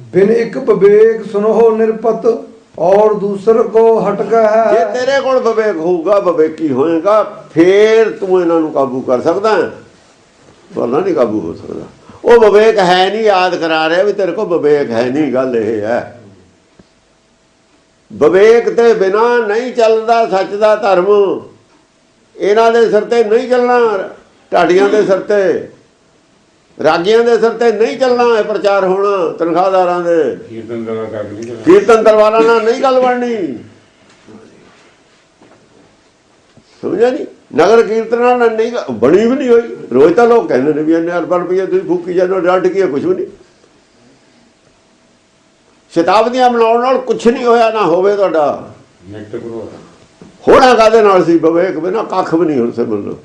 ਬਿਨ ਇੱਕ ਵਿਵੇਕ ਸੁਨੋ ਨਿਰਪਤ ਔਰ ਦੂਸਰ ਕੋ ਹਟਕਾ ਹੈ। ਜੇ ਤੇਰੇ ਕੋਲ ਵਿਵੇਕ ਹੋਊਗਾ, ਵਿਵੇਕੀ ਹੋਏਗਾ, ਫੇਰ ਤੂੰ ਇਹਨਾਂ ਨੂੰ ਕਾਬੂ ਕਰ ਸਕਦਾ ਹੈ। ਵਰਨਾ ਨਹੀਂ ਕਾਬੂ ਹੋ ਸਕਦਾ। ਉਹ ਵਿਵੇਕ ਹੈ ਨਹੀਂ, ਯਾਦ ਕਰਾ ਰਿਹਾ ਵੀ ਤੇਰੇ ਕੋਲ ਵਿਵੇਕ ਹੈ ਨਹੀਂ, ਗੱਲ ਇਹ ਹੈ। ਵਿਵੇਕ ਤੇ ਬਿਨਾ ਨਹੀਂ ਚੱਲਦਾ ਸੱਚ ਦਾ ਧਰਮ। ਇਹਨਾਂ ਦੇ ਸਿਰ ਤੇ ਨਹੀਂ ਚੱਲਣਾ, ਢਾਡੀਆਂ ਦੇ ਸਿਰ ਤੇ। ਰਾਗੀਆਂ ਦੇ ਸਿਰ ਤੇ ਨਹੀਂ ਚੱਲਣਾ ਇਹ ਪ੍ਰਚਾਰ ਹੋਣਾ ਤਨਖਾਹਦਾਰਾਂ ਦੇ। ਕੀਰਤਨ ਕੀਰਤਨ ਦਰਬਾਰਾਂ ਨਾਲ ਨਹੀਂ ਗੱਲ ਬਣਨੀ। ਸਮਝਿਆ ਨਹੀਂ ਨਗਰ ਕੀਰਤਨਾਂ ਨਾਲ ਨਹੀਂ ਬਣੀ ਵੀ ਨਹੀਂ ਹੋਈ। ਰੋਜ਼ ਤਾਂ ਲੋਕ ਕਹਿੰਦੇ ਨੇ ਵੀ ਇੰਨੇ ਅਰਬਾਂ ਰੁਪਏ ਤੁਸੀਂ ਫੂਕੀ ਜਾਂਦੇ ਡੰਡ ਕੀ ਹੈ ਕੁਝ ਵੀ ਨਹੀਂ। ਸ਼ਤਾਬਦੀਆਂ ਬਣਾਉਣ ਨਾਲ ਕੁਝ ਨਹੀਂ ਹੋਇਆ ਨਾ ਹੋਵੇ ਤੁਹਾਡਾ। ਹੋਣਾ ਕਾਦੇ ਨਾਲ ਸੀ? ਵਿਵੇਕ ਬਿਨਾ ਕੱਖ ਵੀ ਨਹੀਂ ਹੁਣ ਸੇ ਮਤਲਬ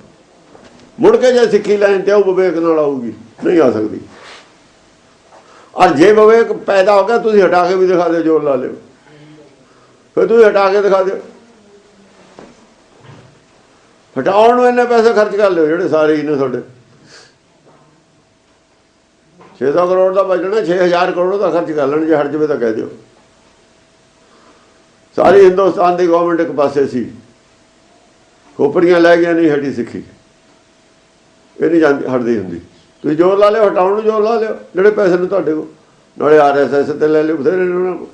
ਮੁੜ ਕੇ ਜੇ ਸਿੱਖੀ ਲੈਣ ਤੇ ਉਹ ਵਿਵੇਕ ਨਾਲ ਆਊਗੀ। ਨਹੀਂ ਆ ਸਕਦੀ। ਔਰ ਜੇ ਵਿਵੇਕ ਪੈਦਾ ਹੋ ਗਿਆ, ਤੁਸੀਂ ਹਟਾ ਕੇ ਵੀ ਦਿਖਾ ਦਿਓ, ਜੋਰ ਲਾ ਲਿਓ। ਫਿਰ ਤੁਸੀਂ ਹਟਾ ਕੇ ਦਿਖਾ ਦਿਓ। ਹਟਾਉਣ ਨੂੰ ਇੰਨੇ ਪੈਸੇ ਖਰਚ ਕਰ ਲਿਓ, ਜਿਹੜੇ ਸਾਰੇ ਹੀ ਨੇ ਤੁਹਾਡੇ। 600 ਕਰੋੜ ਦਾ ਬਜਣਾ 6000 ਕਰੋੜ ਦਾ ਖਰਚ ਕਰ ਲੈਣ, ਜੇ ਹਟ ਜਵੇ ਤਾਂ ਕਹਿ ਦਿਓ। ਸਾਰੀ ਹਿੰਦੁਸਤਾਨ ਦੀ ਗਵਰਨਮੈਂਟ ਇੱਕ ਪਾਸੇ ਸੀ। ਖੋਪੜੀਆਂ ਲੈ ਗਿਆ ਨਹੀਂ ਹਟੀ ਸਿੱਖੀ। ਇਹ ਨਹੀਂ ਜਾਂਦੀ ਹਟਦੀ ਹੁੰਦੀ। ਤੁਸੀਂ ਜ਼ੋਰ ਲਾ ਲਿਓ, ਹਟਾਉਣ ਨੂੰ ਜ਼ੋਰ ਲਾ ਲਿਓ, ਜਿਹੜੇ ਪੈਸੇ ਨੇ ਤੁਹਾਡੇ ਕੋਲ। ਨਾਲੇ ਆਰਐਸਐਸ ਤੇ ਲੈ ਲਿਓ, ਬਥੇਰੇ ਉਹਨਾਂ ਕੋਲ।